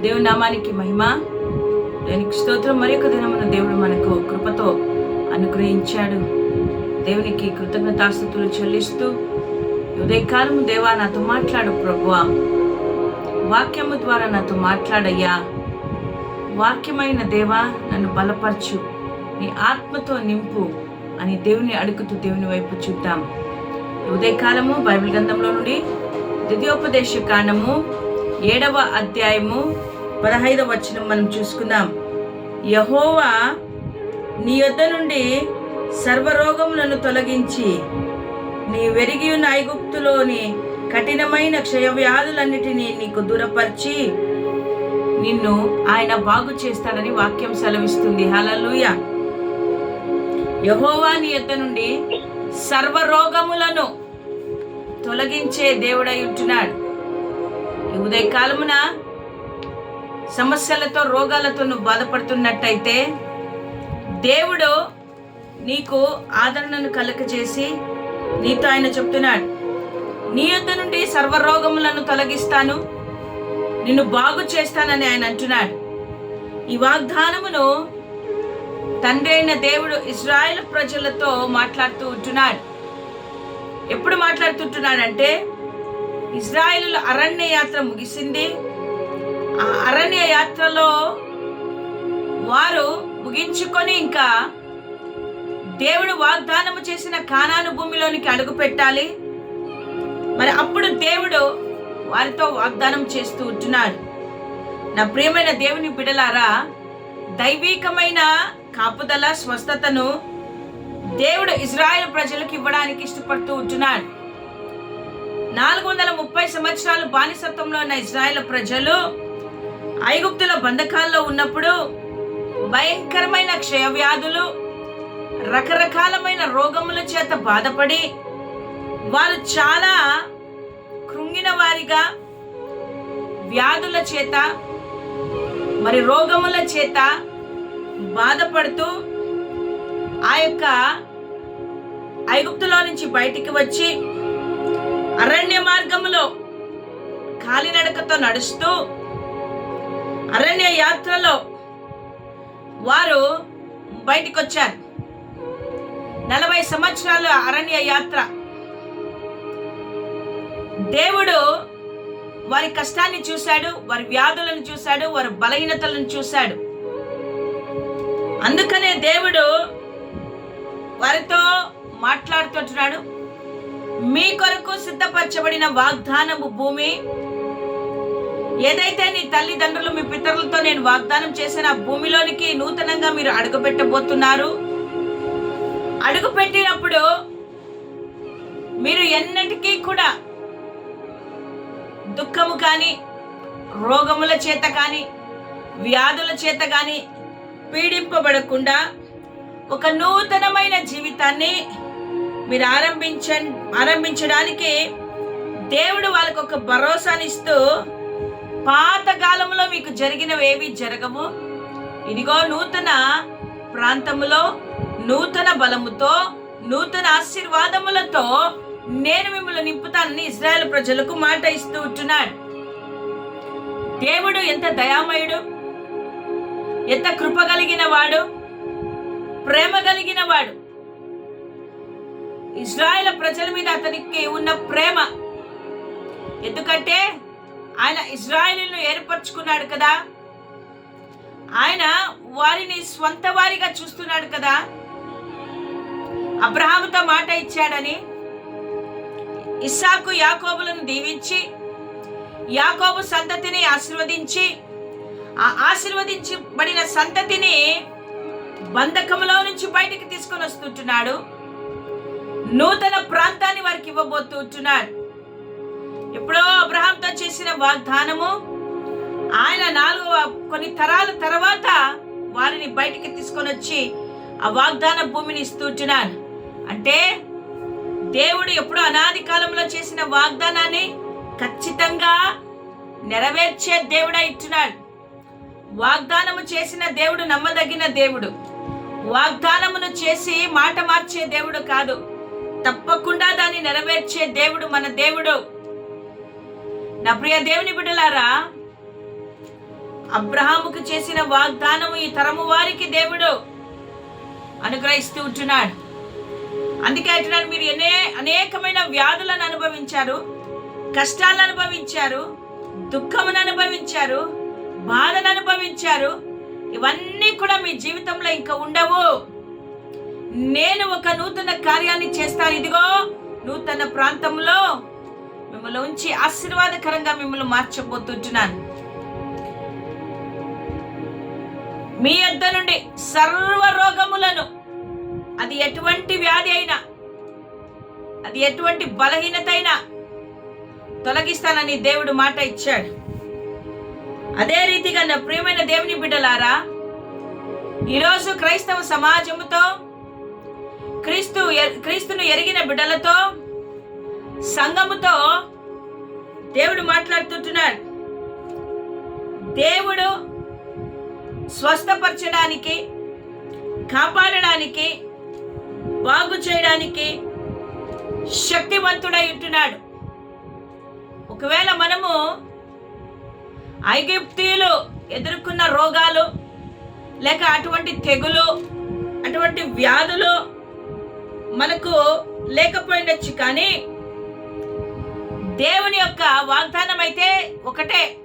దేవుని నామానికి మహిమ. దేవునికి స్తోత్రం. మరి ఒక దినమున దేవుడు మనకు కృపతో అనుగ్రహించాడు. దేవునికి కృతజ్ఞతాస్థుతులు చెల్లిస్తూ ఉదయకాలము దేవా నాతో మాట్లాడు ప్రభువా. వాక్యము ద్వారా నాతో మాట్లాడయ్యా. వాక్యమైన దేవా నన్ను బలపరచు. నీ ఆత్మతో నింపు అని దేవుని అడుగుతూ దేవుని వైపు చూద్దాం. ఉదయకాలము బైబిల్ గ్రంథంలో నుండి ద్వితీయోపదేశ కాండము ఏడవ అధ్యాయము పదహైదవ వచనం మనం చూసుకుందాం. యహోవా నీ యొద్ద నుండి సర్వరోగములను తొలగించి నీ వెరిగి ఉన్న ఐగుప్తులోని కఠినమైన క్షయవ్యాధులన్నిటినీ నీకు దూరపరిచి నిన్ను ఆయన బాగు చేస్తాడని వాక్యం సెలవిస్తుంది. హలలుయ యహోవా నీ యొద్ద నుండి సర్వరోగములను తొలగించే దేవుడై ఉంటున్నాడు. ఉదయకాలమున సమస్యలతో రోగాలతో నువ్వు బాధపడుతున్నట్టయితే దేవుడు నీకు ఆదరణను కలగజేసి నీతో ఆయన చెప్తున్నాడు. నీ యొద్ నుండి సర్వరోగములను తొలగిస్తాను. నిన్ను బాగు చేస్తానని ఆయన అంటున్నాడు. ఈ వాగ్దానమును తండ్రి అయిన దేవుడు ఇజ్రాయెల్ ప్రజలతో మాట్లాడుతూ ఉంటున్నాడు. ఎప్పుడు మాట్లాడుతుంటున్నాడంటే ఇజ్రాయిల్ అరణ్య యాత్ర ముగిసింది. ఆ అరణ్య యాత్రలో వారు ముగించుకొని ఇంకా దేవుడు వాగ్దానము చేసిన కానాను భూమిలోనికి అడుగు పెట్టాలి. మరి అప్పుడు దేవుడు వారితో వాగ్దానం చేస్తూ ఉంటున్నాడు. నా ప్రియమైన దేవుని బిడలారా దైవికమైన కాపుదల స్వస్థతను దేవుడు ఇజ్రాయెల్ ప్రజలకు ఇవ్వడానికి ఇష్టపడుతూ ఉంటున్నాడు. నాలుగు వందల ముప్పై సంవత్సరాలు బానిసత్వంలో ఉన్న ఇజ్రాయెల్ ప్రజలు ఐగుప్తుల బంధకాల్లో ఉన్నప్పుడు భయంకరమైన క్షయవ్యాధులు రకరకాలమైన రోగముల చేత బాధపడి వారు చాలా కృంగిన వారిగా వ్యాధుల చేత మరి రోగముల చేత బాధపడుతూ ఆ యొక్క ఐగుప్తులో నుంచి బయటికి వచ్చి అరణ్య మార్గములో కాలినడకతో నడుస్తూ అరణ్య యాత్రలో వారు బయటికి వచ్చారు నలభై సంవత్సరాల అరణ్య యాత్ర. దేవుడు వారి కష్టాన్ని చూశాడు వారి వ్యాధులను చూశాడు వారి బలహీనతలను చూశాడు. అందుకనే దేవుడు వారితో మాట్లాడుతుంటున్నాడు. మీ కొరకు సిద్ధపరచబడిన వాగ్దానము భూమి. ఏదైతే నీ తల్లిదండ్రులు మీ పితరులతో నేను వాగ్దానం చేసిన భూమిలోనికి నూతనంగా మీరు అడుగుపెట్టబోతున్నారు. అడుగుపెట్టినప్పుడు మీరు ఎన్నటికీ కూడా దుఃఖము కానీ రోగముల చేత కానీ వ్యాధుల చేత కానీ పీడింపబడకుండా ఒక నూతనమైన జీవితాన్ని మీరు ఆరంభించ ఆరంభించడానికి దేవుడు వాళ్ళకు ఒక భరోసానిస్తూ పాతకాలంలో మీకు జరిగినవేవి జరగవు ఇదిగో నూతన ప్రాంతములో నూతన బలముతో నూతన ఆశీర్వాదములతో నేను మిమ్మల్ని నింపుతానని ఇజ్రాయెల్ ప్రజలకు మాట ఇస్తూ ఉంటున్నాడు. దేవుడు ఎంత దయామయుడు ఎంత కృప కలిగిన వాడు ప్రేమ కలిగిన వాడు. ఇజ్రాయెల్ ప్రజల మీద అతనికి ఉన్న ప్రేమ. ఎందుకంటే ఆయన ఇజ్రాయెల్ను ఏర్పరచుకున్నాడు కదా. ఆయన వారిని స్వంత వారిగా చూస్తున్నాడు కదా. అబ్రహాముతో మాట ఇచ్చాడని. ఇస్సాకు యాకోబులను దీవించి యాకోబు సంతతిని ఆశీర్వదించి ఆ ఆశీర్వదించబడిన సంతతిని బంధకంలో నుంచి బయటికి తీసుకొని వస్తుంటున్నాడు. నూతన ప్రాంతాన్ని వారికి ఇవ్వబోతున్నాడు ఎప్పుడో అబ్రహాంతో చేసిన వాగ్దానము ఆయన నాలుగు కొన్ని తరాల తర్వాత వారిని బయటికి తీసుకొని వచ్చి ఆ వాగ్దాన భూమిని ఇస్తున్నాను అంటే దేవుడు ఎప్పుడు అనాది కాలంలో చేసిన వాగ్దానాన్ని ఖచ్చితంగా నెరవేర్చే దేవుడై ఇచ్చినాడు వాగ్దానము చేసిన దేవుడు నమ్మదగిన దేవుడు. వాగ్దానమును చేసి మాట మార్చే దేవుడు కాదు. తప్పకుండా దాన్ని నెరవేర్చే దేవుడు మన దేవుడు. నా ప్రియ దేవుని బిడ్డలారా అబ్రహాముకు చేసిన వాగ్దానము ఈ తరము వారికి దేవుడు అనుగ్రహిస్తూ ఉంటున్నాడు. అందుకే అంటున్నాడు మీరు ఎన్నే అనేకమైన వ్యాధులను అనుభవించారు కష్టాలను అనుభవించారు దుఃఖమును అనుభవించారు బాధను అనుభవించారు. ఇవన్నీ కూడా మీ జీవితంలో ఇంకా ఉండవు. నేను ఒక నూతన కార్యాన్ని చేస్తాను. ఇదిగో నూతన ప్రాంతంలో మిమ్మల్ని ఉంచి ఆశీర్వాదకరంగా మిమ్మల్ని మార్చబోతుంటున్నాను. మీ యొద్ద నుండి సర్వ రోగములను అది ఎటువంటి వ్యాధి అయినా అది ఎటువంటి బలహీనత అయినా తొలగిస్తానని దేవుడు మాట ఇచ్చాడు. అదే రీతిగా నా ప్రియమైన దేవుని బిడ్డలారా ఈరోజు క్రైస్తవ సమాజముతో క్రీస్తు క్రీస్తును ఎరిగిన బిడ్డలతో సంఘముతో దేవుడు మాట్లాడుతుంటున్నాడు. దేవుడు స్వస్థపరచడానికి కాపాడడానికి బాగు చేయడానికి శక్తివంతుడై ఉంటున్నాడు. ఒకవేళ మనము ఐగిప్తీయులు ఎదుర్కొన్న రోగాలు లేక అటువంటి తెగులు అటువంటి వ్యాధులు మనకు లేకపోయినచ్చు కానీ దేవుని యొక్క వాగ్దానం అయితే ఒకటే.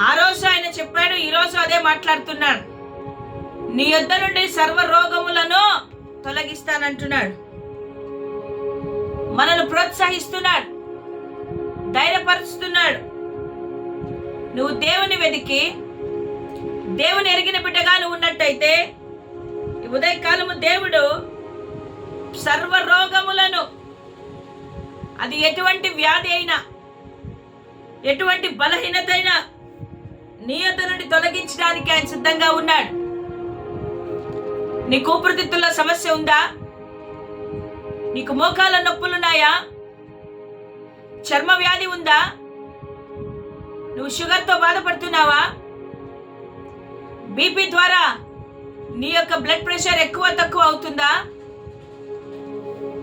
ఆ రోజు ఆయన చెప్పాడు ఈ రోజు అదే మాట్లాడుతున్నాడు. నీ యొద్ద నుండి సర్వ రోగములను తొలగిస్తానంటున్నాడు. మనల్ని ప్రోత్సహిస్తున్నాడు. ధైర్యపరుస్తున్నాడు. నువ్వు దేవుని వెతికి దేవుని ఎరిగిన బిడ్డగా నువ్వు ఉన్నట్టయితే ఉదయకాలము దేవుడు సర్వ రోగములను అది ఎటువంటి వ్యాధి అయినా ఎటువంటి బలహీనత అయినా నీ నుండి తొలగించడానికి ఆయన సిద్ధంగా ఉన్నాడు. నీ ఊపిరితిత్తుల్లో సమస్య ఉందా? నీకు మోకాల నొప్పులున్నాయా చర్మ వ్యాధి ఉందా? నువ్వు షుగర్తో బాధపడుతున్నావా? బీపీ ద్వారా నీ యొక్క బ్లడ్ ప్రెషర్ ఎక్కువ తక్కువ అవుతుందా?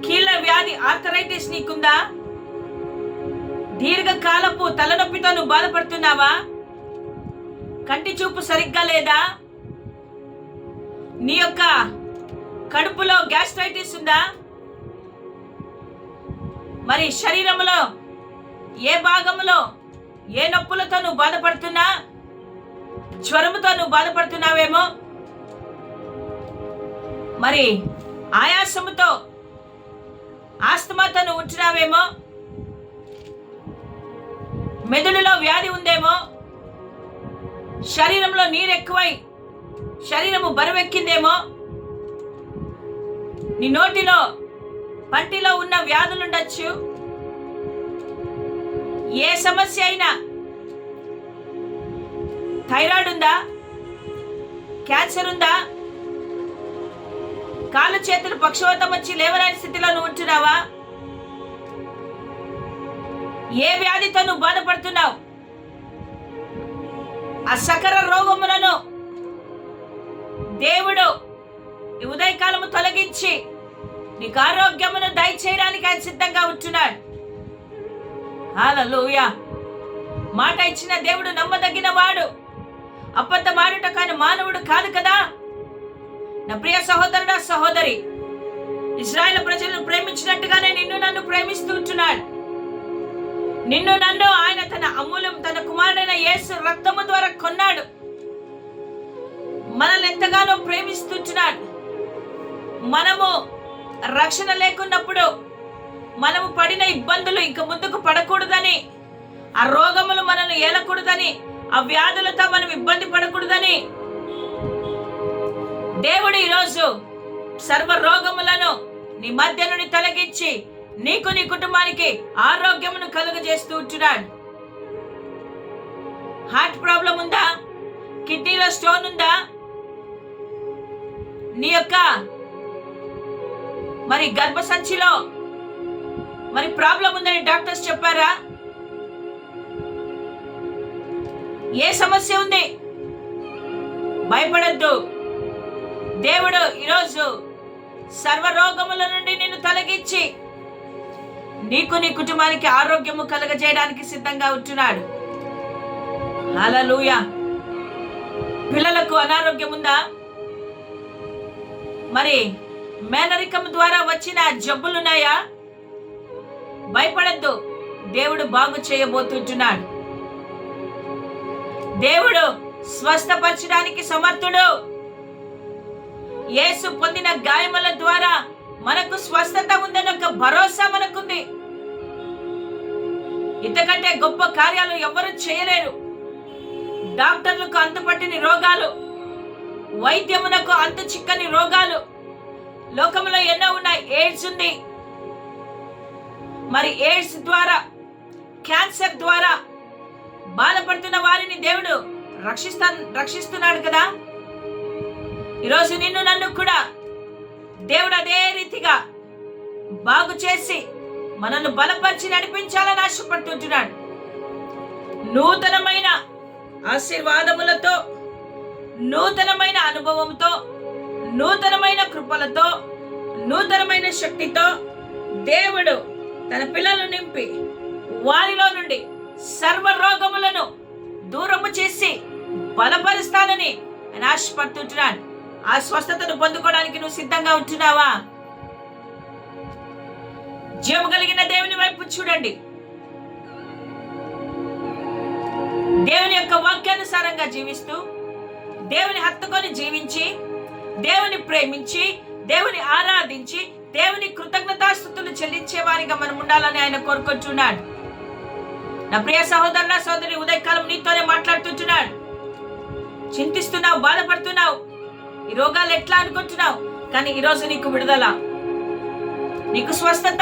కీళ్ళ వ్యాధి ఆర్థరైటిస్ నీకుందా? దీర్ఘకాలపు తలనొప్పితో నువ్వు బాధపడుతున్నావా? కంటి చూపు సరిగ్గా లేదా? నీ యొక్క కడుపులో గ్యాస్ట్రైటిస్ ఉందా? మరి శరీరంలో ఏ భాగంలో ఏ నొప్పులతో నువ్వు బాధపడుతున్నా? జ్వరముతో నువ్వు బాధపడుతున్నావేమో? మరి ఆయాసముతో ఆస్తమాతను నువ్వు ఉంటున్నావేమో? మెదడులో వ్యాధి ఉందేమో? శరీరంలో నీరు ఎక్కువై శరీరము బరువెక్కిందేమో? నీ నోటిలో పంటిలో ఉన్న వ్యాధులుండొచ్చు. ఏ సమస్య అయినా థైరాయిడ్ ఉందా? క్యాన్సర్ ఉందా? కాళ్ళు చేతులు పక్షవాతం వచ్చి లేవరాని స్థితిలో నువ్వు ఉంటున్నావా? ఏ వ్యాధితో నువ్వు బాధపడుతున్నావు? ఆ సకర రోగములను దేవుడు ఈ ఉదయకాలము తొలగించి నీకు ఆరోగ్యమును దయచేయడానికి ఆయన సిద్ధంగా ఉంటున్నాడు. హల్లెలూయా. మాట ఇచ్చిన దేవుడు నమ్మదగిన వాడు అబద్ధమాడుట కాని మానవుడు కాదు కదా? నా ప్రియ సహోదరుడా సహోదరి ఇస్రాయల్ ప్రజలను ప్రేమించినట్టుగానే నిన్ను నన్ను ప్రేమిస్తుంటున్నాడు నిన్ను నన్ను ఆయన తన అమూలం తన కుమారుడైన యేసు రక్తము ద్వారా కొన్నాడు. మనల్ని ఎంతగానో ప్రేమిస్తుంటున్నాడు మనము రక్షణ లేకున్నప్పుడు మనము పడిన ఇబ్బందులు ఇంక ముందుకు పడకూడదని ఆ రోగములు మనల్ని ఏలకూడదని ఆ వ్యాధులతో మనం ఇబ్బంది పడకూడదని దేవుడు ఈరోజు సర్వ రోగములను నీ మధ్య నుండి తొలగించి నీకు నీ కుటుంబానికి ఆరోగ్యమును కలుగజేస్తూ ఉంటున్నాడు. హార్ట్ ప్రాబ్లం ఉందా? కిడ్నీలో స్టోన్ ఉందా? నీ యొక్క మరి గర్భసంచిలో మరి ప్రాబ్లం ఉందని డాక్టర్స్ చెప్పారా? ఏ సమస్య ఉంది? భయపడద్దు. దేవుడు ఈరోజు సర్వ రోగముల నుండి నిన్ను తొలగించి నీకు నీ కుటుంబానికి ఆరోగ్యము కలగజేయడానికి సిద్ధంగా ఉంటున్నాడు. లూయ పిల్లలకు అనారోగ్యం ఉందా? మరి మేనరికం ద్వారా వచ్చిన జబ్బులున్నాయా భయపడద్దు. దేవుడు బాగు చేయబోతుంటున్నాడు. దేవుడు స్వస్థపరచడానికి సమర్థుడు. యేసు పొందిన గాయముల ద్వారా మనకు స్వస్థత ఉందని ఒక భరోసా మనకుంది. ఇంతకంటే గొప్ప కార్యాలు ఎవరు చేయలేరు. డాక్టర్లకు అంతుపట్టిన రోగాలు వైద్యమునకు అంతు చిక్కని రోగాలు లోకంలో ఎన్నో ఉన్నాయి. ఎయిడ్స్ ఉంది. మరి ఎయిడ్స్ ద్వారా క్యాన్సర్ ద్వారా బాధపడుతున్న వారిని దేవుడు రక్షిస్తా రక్షిస్తున్నాడు కదా? ఈరోజు నిన్ను నన్ను కూడా దేవుడు అదే రీతిగా బాగు చేసి మనల్ని బలపరిచి నడిపించాలని ఆశపడుతుంటున్నాడు. నూతనమైన ఆశీర్వాదములతో నూతనమైన అనుభవంతో నూతనమైన కృపలతో నూతనమైన శక్తితో దేవుడు తన పిల్లలు నింపి వారిలో నుండి సర్వ రోగములను దూరము చేసి బలపరుస్తానని ఆయన ఆశపడుతుంటున్నాడు. ఆ స్వస్థతను పొందుకోవడానికి నువ్వు సిద్ధంగా ఉంటున్నావా? జీవం కలిగిన దేవుని వైపు చూడండి. దేవుని యొక్క వాక్యానుసారంగా జీవిస్తూ దేవుని హత్తుకొని జీవించి దేవుని ప్రేమించి దేవుని ఆరాధించి దేవుని కృతజ్ఞతాస్థుతులు చెల్లించే వారిగా మనం ఉండాలని ఆయన కోరుకుంటున్నాడు. నా ప్రియ సహోదరుల సోదరి ఉదయకాలం నీతోనే మాట్లాడుతుంటున్నాడు. చింతిస్తున్నావు బాధపడుతున్నావు. ఈ రోగాలు ఎట్లా అనుకుంటున్నావు? కానీ ఈరోజు నీకు విడుదల. నీకు స్వస్థత.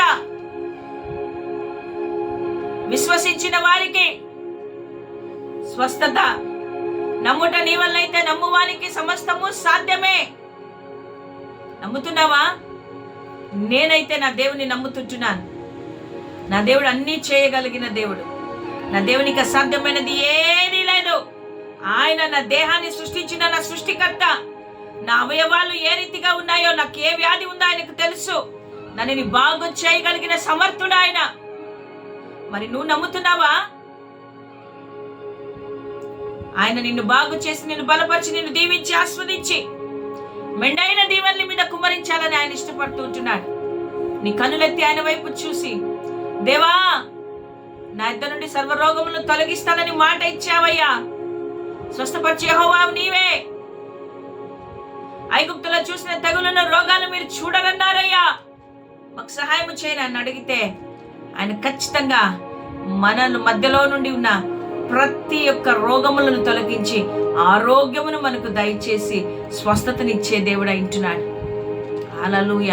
విశ్వసించిన వారికి స్వస్థత. నమ్ముట నీ వల్లైతే నమ్మువానికి సమస్తము సాధ్యమే. నమ్ముతున్నావా? నేనైతే నా దేవుని నమ్ముతుంటున్నాను. నా దేవుడు అన్నీ చేయగలిగిన దేవుడు. నా దేవునికి అసాధ్యమైనది ఏదీ లేదు. ఆయన నా దేహాన్ని సృష్టించిన నా సృష్టికర్త. నా అవయవాలు ఏ రీతిగా ఉన్నాయో నాకు ఏ వ్యాధి ఉందో ఆయనకు తెలుసు. నన్ను బాగు చేయగలిగిన సమర్థుడు ఆయన. మరి నువ్వు నమ్ముతున్నావా? ఆయన నిన్ను బాగు చేసి నిన్ను బలపరిచి నిన్ను దీవించి ఆస్వాదించి మెండైన దీవెనల మీద కుమ్మరించాలని ఆయన ఇష్టపడుతూ ఉంటున్నాడు. నీ కనులెత్తి ఆయన వైపు చూసి దేవా నా ఇద్దరు నుండి సర్వరోగములను తొలగిస్తానని మాట ఇచ్చావయ్యా. స్వస్థపరిచే హోవా నీవే. ఐగుప్తులో చూసిన తెగులున్న రోగాలు మీరు చూడరన్నారయ్యా మాకు సహాయం చేయని అని అడిగితే ఆయన ఖచ్చితంగా మన మధ్యలో నుండి ఉన్న ప్రతి ఒక్క రోగములను తొలగించి ఆరోగ్యమును మనకు దయచేసి స్వస్థతనిచ్చే దేవుడు అంటున్నాడు అలలుయ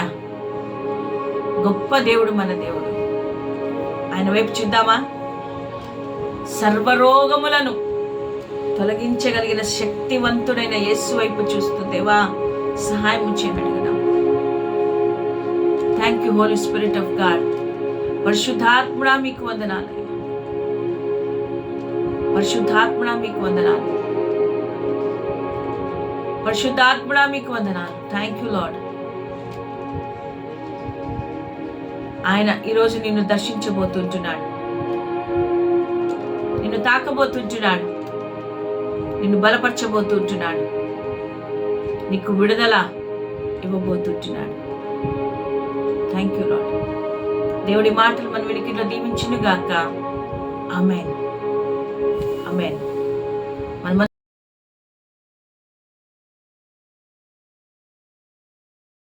గొప్ప దేవుడు మన దేవుడు. ఆయన వైపు చూద్దామా? సర్వరోగములను తొలగించగలిగిన శక్తివంతుడైన యేసు వైపు చూస్తూ దేవా సహాయం చేయగలిగినాం. Thank you Holy Spirit of God పరిశుద్ధాత్ముడా మీకు వందనాలు. పరిశుద్ధాత్ముడా మీకు వందనాలు. పరిశుద్ధాత్ముడా మీకు వందనాలు. థ్యాంక్ యూ లాడ్ ఆయన ఈరోజు నిన్ను దర్శించబోతుంటున్నాడు. నిన్ను తాకబోతుంటున్నాడు. నిన్ను బలపరచబోతుంటున్నాడు. నీకు విడుదల ఇవ్వబోతుంటున్నాడు. థ్యాంక్ యూ లాడ్ దేవుడి మాటలు మన వెలికిలో దీవించునుగాక. Amen amen